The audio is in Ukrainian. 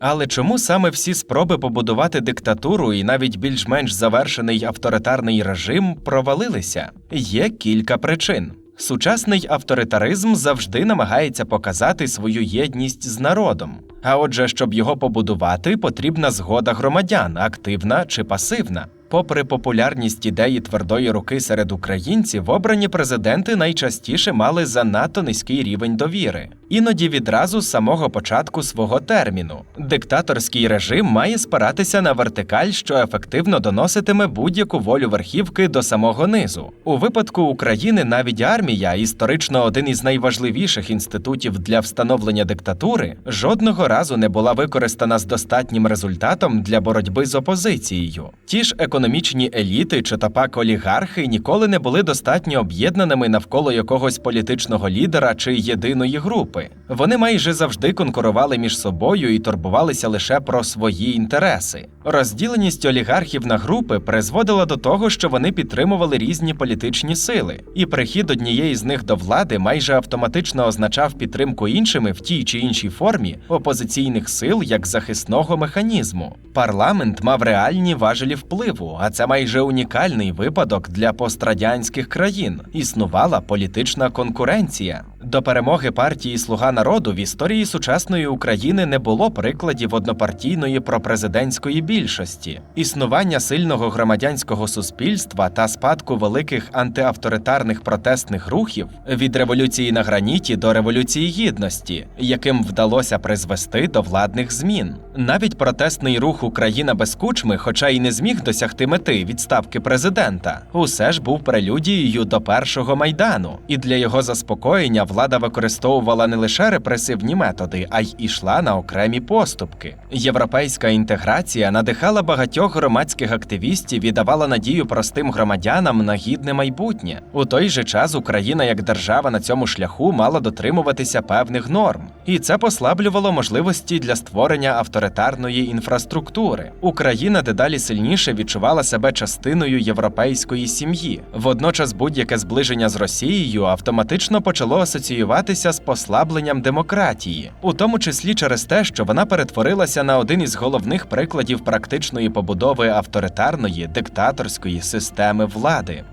Але чому саме всі спроби побудувати диктатуру і навіть більш-менш завершений авторитарний режим провалилися? Є кілька причин. Сучасний авторитаризм завжди намагається показати свою єдність з народом. А отже, щоб його побудувати, потрібна згода громадян, активна чи пасивна. Попри популярність ідеї твердої руки серед українців, обрані президенти найчастіше мали занадто низький рівень довіри, іноді відразу з самого початку свого терміну. Диктаторський режим має спиратися на вертикаль, що ефективно доноситиме будь-яку волю верхівки до самого низу. У випадку України навіть армія, історично один із найважливіших інститутів для встановлення диктатури, жодного разу не була використана з достатнім результатом для боротьби з опозицією. Ті ж економічні еліти чи та пак олігархи ніколи не були достатньо об'єднаними навколо якогось політичного лідера чи єдиної групи. Вони майже завжди конкурували між собою і турбувалися лише про свої інтереси. Розділеність олігархів на групи призводила до того, що вони підтримували різні політичні сили, і прихід однієї з них до влади майже автоматично означав підтримку іншими в тій чи іншій формі опозиційних сил як захисного механізму. Парламент мав реальні важелі впливу, а це майже унікальний випадок для пострадянських країн. Існувала політична конкуренція. До перемоги партії Слуга народу в історії сучасної України не було прикладів однопартійної пропрезидентської більшості. Існування сильного громадянського суспільства та спадку великих антиавторитарних протестних рухів від революції на граніті до революції гідності, яким вдалося призвести до владних змін. Навіть протестний рух Україна без кучми, хоча й не зміг досягти мети відставки президента, усе ж був прелюдією до першого майдану, і для його заспокоєння влада використовувала не лише репресивні методи, а й ішла на окремі поступки. Європейська інтеграція надихала багатьох громадських активістів і давала надію простим громадянам на гідне майбутнє. У той же час Україна як держава на цьому шляху мала дотримуватися певних норм, і це послаблювало можливості для створення авторитарної інфраструктури. Україна дедалі сильніше відчувала себе частиною європейської сім'ї. Водночас будь-яке зближення з Росією автоматично почало асоціюватися з послабленням демократії, у тому числі через те, що вона перетворилася на один із головних прикладів практичної побудови авторитарної диктаторської системи влади.